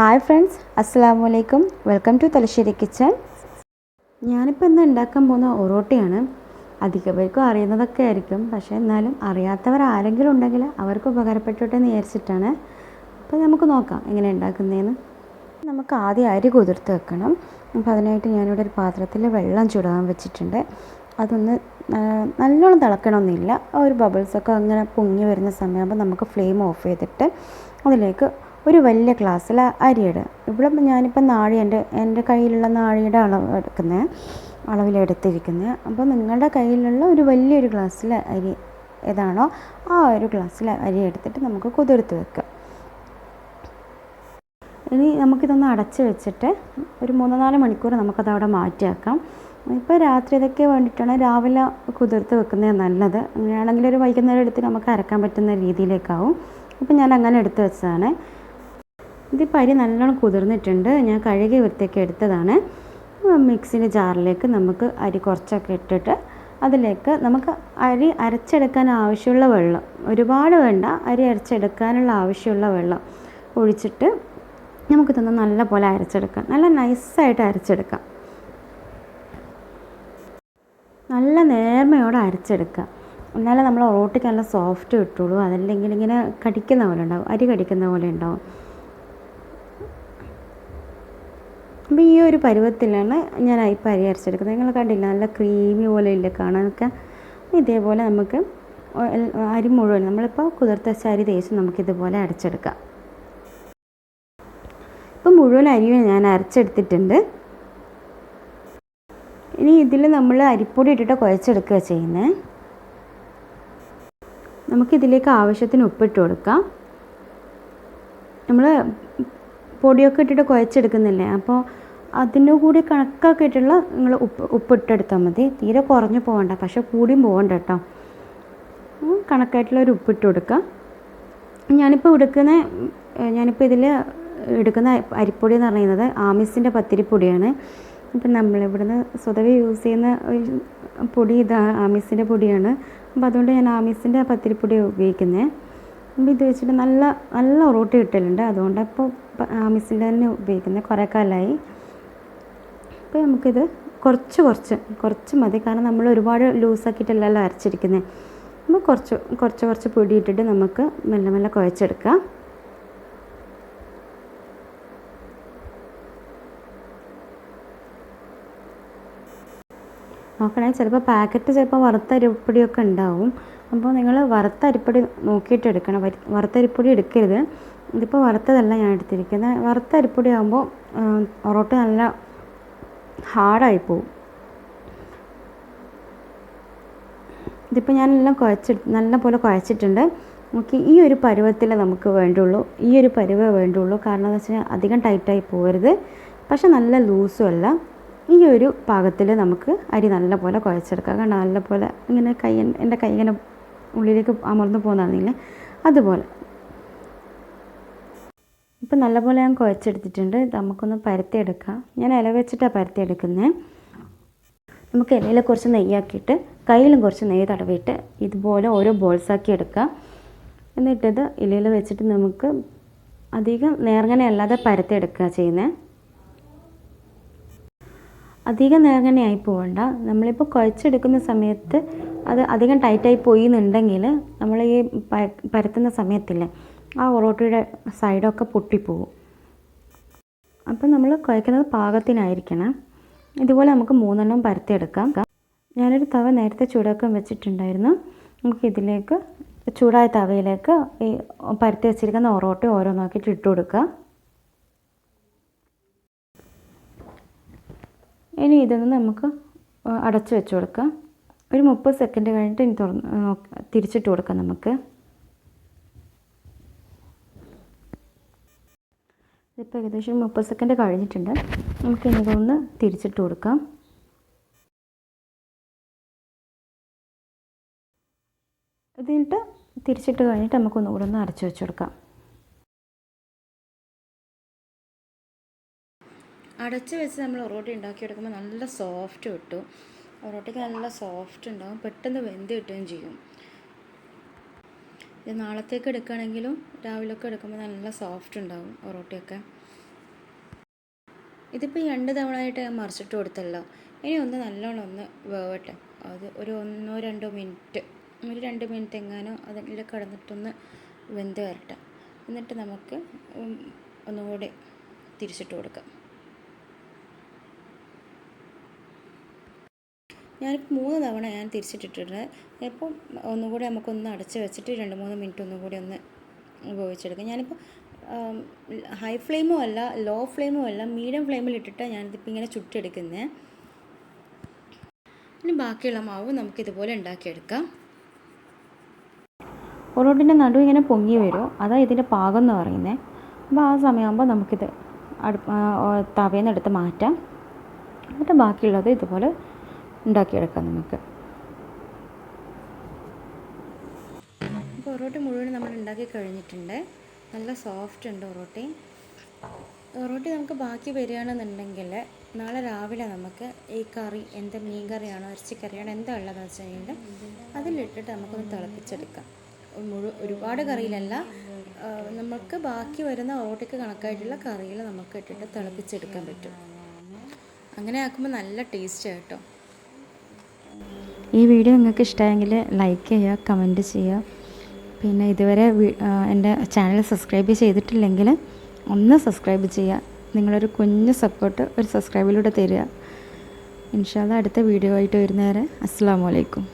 Hi friends അസ്സാം വലൈക്കും welcome to Thalassery kitchen ഞാനിപ്പോൾ ഇന്ന് ഉണ്ടാക്കാൻ പോകുന്ന ഒറോട്ടിയാണ്. അധിക പേർക്കും അറിയുന്നതൊക്കെ ആയിരിക്കും. പക്ഷേ എന്നാലും അറിയാത്തവർ ആരെങ്കിലും ഉണ്ടെങ്കിൽ അവർക്ക് ഉപകാരപ്പെട്ടോട്ടെ എന്ന് വിചാരിച്ചിട്ടാണ്. അപ്പോൾ നമുക്ക് നോക്കാം എങ്ങനെ ഉണ്ടാക്കുന്നതെന്ന് നമുക്ക് ആദ്യം അരി കുതിർത്ത് വെക്കണം. അപ്പോൾ അതിനായിട്ട് ഞാനിവിടെ ഒരു പാത്രത്തിൽ വെള്ളം ചൂടാൻ വെച്ചിട്ടുണ്ട്. അതൊന്ന് നല്ലോണം തിളക്കണമെന്നില്ല ഒരു ബബിൾസൊക്കെ അങ്ങനെ പൊങ്ങി വരുന്ന സമയമാകുമ്പോൾ നമുക്ക് ഫ്ലെയിം ഓഫ് ചെയ്തിട്ട് അതിലേക്ക് ഒരു വലിയ ഗ്ലാസ്സിൽ അരിയിടുക ഇവിടെ ഞാനിപ്പോൾ നാഴി എന്റെ എന്റെ കയ്യിലുള്ള നാഴിയുടെ അളവ് എടുക്കുന്നത് അളവിലെടുത്തിരിക്കുന്നത് അപ്പോൾ നിങ്ങളുടെ കയ്യിലുള്ള ഒരു വലിയൊരു ഗ്ലാസ്സിൽ അരി ഏതാണോ ആ ഒരു ഗ്ലാസ്സിൽ അരി എടുത്തിട്ട് നമുക്ക് കുതിർത്ത് വെക്കാം. ഇനി നമുക്കിതൊന്ന് അടച്ച് വെച്ചിട്ട് ഒരു മൂന്ന് നാല് മണിക്കൂർ നമുക്കത് അവിടെ മാറ്റിയാക്കാം. ഇപ്പോൾ രാത്രി ഇതൊക്കെ വേണ്ടിയിട്ടാണ് രാവിലെ കുതിർത്ത് വെക്കുന്നത് നല്ലത്. അങ്ങനെയാണെങ്കിൽ ഒരു വൈകുന്നേരം എടുത്ത് നമുക്ക് അരക്കാൻ പറ്റുന്ന രീതിയിലേക്കാവും. അപ്പോൾ ഞാൻ അങ്ങനെ എടുത്ത് വെച്ചതാണ്. ഇതിപ്പോൾ അരി നല്ലോണം കുതിർന്നിട്ടുണ്ട്. ഞാൻ കഴുകി വൃത്തിയൊക്കെ എടുത്തതാണ്. മിക്സിന്റെ ജാറിലേക്ക് നമുക്ക് അരി കുറച്ചൊക്കെ ഇട്ടിട്ട് അതിലേക്ക് നമുക്ക് അരി അരച്ചെടുക്കാൻ ആവശ്യമുള്ള വെള്ളം ഒരുപാട് വേണ്ട അരി അരച്ചെടുക്കാനുള്ള ആവശ്യമുള്ള വെള്ളം ഒഴിച്ചിട്ട് നമുക്കിതൊന്ന് നല്ല പോലെ അരച്ചെടുക്കാം. നല്ല നൈസായിട്ട് അരച്ചെടുക്കാം. നല്ല നേർമയോടെ അരച്ചെടുക്കുക എന്നാലേ നമ്മൾ റോട്ടിക്ക് നല്ല സോഫ്റ്റ് കിട്ടുള്ളൂ. അതല്ലെങ്കിൽ ഇങ്ങനെ കടിക്കുന്ന പോലെ ഉണ്ടാവും അരി കടിക്കുന്ന പോലെ ഉണ്ടാവും. അപ്പോൾ ഈ ഒരു പരുവത്തിലാണ് ഞാൻ ഇപ്പോൾ അരി അരച്ചെടുക്കുന്നത്. നിങ്ങൾ കണ്ടില്ല നല്ല ക്രീമി പോലെ ഇല്ല കാണാനൊക്കെ? ഇതേപോലെ നമുക്ക് അരി മുഴുവൻ നമ്മളിപ്പോൾ കുതിർത്തച്ച അരി തേച്ച് നമുക്കിതുപോലെ അരച്ചെടുക്കാം. ഇപ്പം മുഴുവൻ അരിയും ഞാൻ അരച്ചെടുത്തിട്ടുണ്ട്. ഇനി ഇതിൽ നമ്മൾ അരിപ്പൊടി ഇട്ടിട്ട് കുഴച്ചെടുക്കുക ചെയ്യുന്നത് നമുക്കിതിലേക്ക് ആവശ്യത്തിന് ഉപ്പിട്ട് കൊടുക്കാം. നമ്മൾ പൊടിയൊക്കെ ഇട്ടിട്ട് കുഴച്ചെടുക്കുന്നില്ലേ? അപ്പോൾ അതിനു കൂടി കണക്കാക്കിയിട്ടുള്ള നിങ്ങൾ ഉപ്പ് ഉപ്പിട്ടെടുത്താൽ മതി. തീരെ കുറഞ്ഞു പോകണ്ട. പക്ഷെ കൂടിയും പോകണ്ട കേട്ടോ. ഉം, കണക്കായിട്ടുള്ള ഒരു ഉപ്പിട്ട് കൊടുക്കുക. ഞാനിപ്പോൾ എടുക്കുന്ന ഞാനിപ്പോൾ ഇതിൽ എടുക്കുന്ന അരിപ്പൊടി എന്ന് പറയുന്നത് ആമിസിന്റെ പത്തിരിപ്പൊടിയാണ്. അപ്പം നമ്മളിവിടുന്ന് സ്വതവേ യൂസ് ചെയ്യുന്ന ഒരു പൊടി ഇത് ആമിസിന്റെ പൊടിയാണ്. അപ്പോൾ അതുകൊണ്ട് ഞാൻ ആമിസിന്റെ പത്തിരിപ്പൊടി ഉപയോഗിക്കുന്നത് അപ്പോൾ ഇത് വെച്ചിട്ട് നല്ല നല്ല ഒറോട്ടി കിട്ടലുണ്ട്. അതുകൊണ്ട് ഇപ്പോൾ ആമിസിന്റെ തന്നെ ഉപയോഗിക്കുന്നത്. കുറേ കാലമായി. അപ്പോൾ നമുക്കിത് കുറച്ച് കുറച്ച് കുറച്ച് മതി. കാരണം നമ്മൾ ഒരുപാട് ലൂസാക്കിയിട്ടല്ലല്ലോ അരച്ചിരിക്കുന്നത് അപ്പോൾ കുറച്ച് കുറച്ച് കുറച്ച് പൊടി ഇട്ടിട്ട് നമുക്ക് മെല്ലെ മെല്ലെ കുഴച്ചെടുക്കാം. നോക്കണേ ചിലപ്പോൾ പാക്കറ്റ് ചിലപ്പോൾ വറുത്ത അരിപ്പൊടിയൊക്കെ ഉണ്ടാവും. അപ്പോൾ നിങ്ങൾ വറുത്ത അരിപ്പൊടി നോക്കിയിട്ട് എടുക്കണം. വറുത്ത അരിപ്പൊടി എടുക്കരുത്. ഇതിപ്പോൾ വറുത്തതല്ല ഞാൻ എടുത്തിരിക്കുന്നത്. വറുത്ത അരിപ്പൊടി ആകുമ്പോൾ ഒറോട്ട് നല്ല ഹാർഡായി പോവും ഇതിപ്പോൾ ഞാനെല്ലാം കുഴച്ചിട്ട് നല്ല പോലെ കുഴച്ചിട്ടുണ്ട്. നമുക്ക് ഈ ഒരു പരുവത്തിൽ നമുക്ക് വേണ്ടുള്ളൂ. ഈ ഒരു പരുവേ വേണ്ടുള്ളൂ. കാരണം എന്ന് വെച്ചാൽ അധികം ടൈറ്റായി പോകരുത് പക്ഷെ നല്ല ലൂസും അല്ല. ഈ ഒരു പാകത്തിൽ നമുക്ക് അരി നല്ല പോലെ കുഴച്ചെടുക്കാം. കാരണം നല്ല പോലെ ഇങ്ങനെ കൈ എന്റെ കൈ ഇങ്ങനെ ഉള്ളിലേക്ക് അമർന്നു പോകുന്നതാണെങ്കിൽ അതുപോലെ. ഇപ്പം നല്ലപോലെ ഞാൻ കുഴച്ചെടുത്തിട്ടുണ്ട്. നമുക്കൊന്ന് പരത്തിയെടുക്കാം. ഞാൻ ഇല വെച്ചിട്ടാണ് പരത്തിയെടുക്കുന്നത് നമുക്ക് ഇലയിൽ കുറച്ച് നെയ്യാക്കിയിട്ട് കയ്യിലും കുറച്ച് നെയ്യ് തടവിയിട്ട് ഇതുപോലെ ഓരോ ബോൾസാക്കി എടുക്കാം. എന്നിട്ടത് ഇലയിൽ വെച്ചിട്ട് നമുക്ക് അധികം നേർങ്ങനെ അല്ലാതെ പരത്തിയെടുക്കുക ചെയ്യുന്നത് അധികം നേർങ്ങനെ ആയി പോകണ്ട നമ്മളിപ്പോൾ കുഴച്ചെടുക്കുന്ന സമയത്ത് അത് അധികം ടൈറ്റായി പോയി എന്നുണ്ടെങ്കിൽ നമ്മൾ ഈ പരത്തുന്ന സമയത്തില്ലേ ആ ഒറോട്ടിയുടെ സൈഡൊക്കെ പൊട്ടിപ്പോവും അപ്പം നമ്മൾ കുഴക്കുന്നത് പാകത്തിനായിരിക്കണം. ഇതുപോലെ നമുക്ക് മൂന്നെണ്ണം പരത്തിയെടുക്കാം. ഞാനൊരു തവ നേരത്തെ ചൂടാക്കാൻ വെച്ചിട്ടുണ്ടായിരുന്നു. നമുക്ക് ഇതിലേക്ക് ചൂടായ തവയിലേക്ക് ഈ പരത്തി വെച്ചിരിക്കുന്ന ഒറോട്ടി ഓരോന്നാക്കിയിട്ട് ഇട്ട് കൊടുക്കുക ഇനി ഇതൊന്ന് നമുക്ക് അടച്ചു വെച്ച് കൊടുക്കാം. ഒരു മുപ്പത് സെക്കൻഡ് കഴിഞ്ഞിട്ട് ഇനി തുറന്ന് തിരിച്ചിട്ട് കൊടുക്കാം നമുക്ക്. ഇതിപ്പോൾ ഏകദേശം മുപ്പത് സെക്കൻഡ് കഴിഞ്ഞിട്ടുണ്ട്. നമുക്ക് ഇതൊന്ന് തിരിച്ചിട്ട് കൊടുക്കാം. ഇതിട്ട് തിരിച്ചിട്ട് കഴിഞ്ഞിട്ട് നമുക്കൊന്നുകൂടെ ഒന്ന് അടച്ചു വെച്ച് കൊടുക്കാം. അടച്ച് വെച്ച് നമ്മൾ ഒറോട്ടി ഉണ്ടാക്കിയെടുക്കുമ്പോൾ നല്ല സോഫ്റ്റ് കിട്ടും. ഒറോട്ടിക്ക് നല്ല സോഫ്റ്റ് ഉണ്ടാകും പെട്ടെന്ന് വെന്ത് കിട്ടുകയും ചെയ്യും. ഇത് നാളത്തേക്ക് എടുക്കുകയാണെങ്കിലും രാവിലെയൊക്കെ എടുക്കുമ്പോൾ നല്ല സോഫ്റ്റ് ഉണ്ടാവും ഒറോട്ടിയൊക്കെ ഇതിപ്പോൾ രണ്ട് തവണ ആയിട്ട് ഞാൻ മറിച്ചിട്ട് കൊടുത്തല്ലോ. ഇനി ഒന്ന് നല്ലോണം ഒന്ന് വേവട്ടെ. അത് ഒരു ഒന്നോ രണ്ടോ മിനിറ്റ് ഒരു രണ്ട് മിനിറ്റ് എങ്ങാനോ അതിൽ കിടന്നിട്ടൊന്ന് വെന്ത് വരട്ടെ. എന്നിട്ട് നമുക്ക് ഒന്നുകൂടി തിരിച്ചിട്ട് കൊടുക്കാം. ഞാനിപ്പോൾ മൂന്ന് തവണ ഞാൻ തിരിച്ചിട്ടിട്ടുണ്ട് ഇപ്പം ഒന്നുകൂടി നമുക്കൊന്ന് അടച്ച് വെച്ചിട്ട് രണ്ട് മൂന്ന് മിനിറ്റ് ഒന്നും കൂടി ഒന്ന് ഉപയോഗിച്ചെടുക്കാം. ഞാനിപ്പോൾ ഹൈ ഫ്ലെയിമോ അല്ല ലോ ഫ്ലെയിമോ അല്ല മീഡിയം ഫ്ലെയിമിൽ ഇട്ടിട്ടാണ് ഞാനിതിപ്പോൾ ഇങ്ങനെ ചുട്ടെടുക്കുന്നത് ഇനി ബാക്കിയുള്ള മാവ് നമുക്കിതുപോലെ ഉണ്ടാക്കിയെടുക്കാം. പൊറോട്ടിന്റെ നടു ഇങ്ങനെ പൊങ്ങി വരും. അതാ ഇതിന്റെ പാകം എന്ന് പറയുന്നത് അപ്പോൾ ആ സമയമാകുമ്പോൾ നമുക്കിത് അടുപ്പ് തവേന്ന് എടുത്ത് മാറ്റാം. എന്നിട്ട് ബാക്കിയുള്ളത് ഇതുപോലെ ഉണ്ടാക്കിയെടുക്കാം നമുക്ക്. പൊറോട്ട മുഴുവൻ നമ്മൾ ഉണ്ടാക്കി കഴിഞ്ഞിട്ടുണ്ട്. നല്ല സോഫ്റ്റ് ഉണ്ട് പൊറോട്ടി പൊറോട്ടി നമുക്ക് ബാക്കി വരികയാണെന്നുണ്ടെങ്കിൽ നാളെ രാവിലെ നമുക്ക് ഈ കറി എന്ത് മീൻ കറിയാണോ ഇറച്ചിക്കറിയാണോ എന്താ ഉള്ളതെന്ന് വെച്ച് കഴിഞ്ഞാൽ അതിലിട്ടിട്ട് നമുക്കൊന്ന് തിളപ്പിച്ചെടുക്കാം. മുഴു ഒരുപാട് കറിയിലല്ല നമുക്ക് ബാക്കി വരുന്ന പൊറോട്ടയ്ക്ക് കണക്കായിട്ടുള്ള കറിയിൽ നമുക്ക് ഇട്ടിട്ട് തിളപ്പിച്ചെടുക്കാൻ പറ്റും. അങ്ങനെ ആക്കുമ്പോൾ നല്ല ടേസ്റ്റ് കേട്ടോ. ഈ വീഡിയോ നിങ്ങൾക്ക് ഇഷ്ടമായെങ്കിൽ ലൈക്ക് ചെയ്യുക കമന്റ് ചെയ്യുക. പിന്നെ ഇതുവരെ എന്റെ ചാനൽ സബ്സ്ക്രൈബ് ചെയ്തിട്ടില്ലെങ്കിൽ ഒന്ന് സബ്സ്ക്രൈബ് ചെയ്യുക. നിങ്ങളൊരു കുഞ്ഞു സപ്പോർട്ട് ഒരു സബ്സ്ക്രൈബിലൂടെ തരിക. ഇൻഷാല്ല അടുത്ത വീഡിയോ ആയിട്ട് വരുന്നവരെ അസ്സാം വലൈക്കും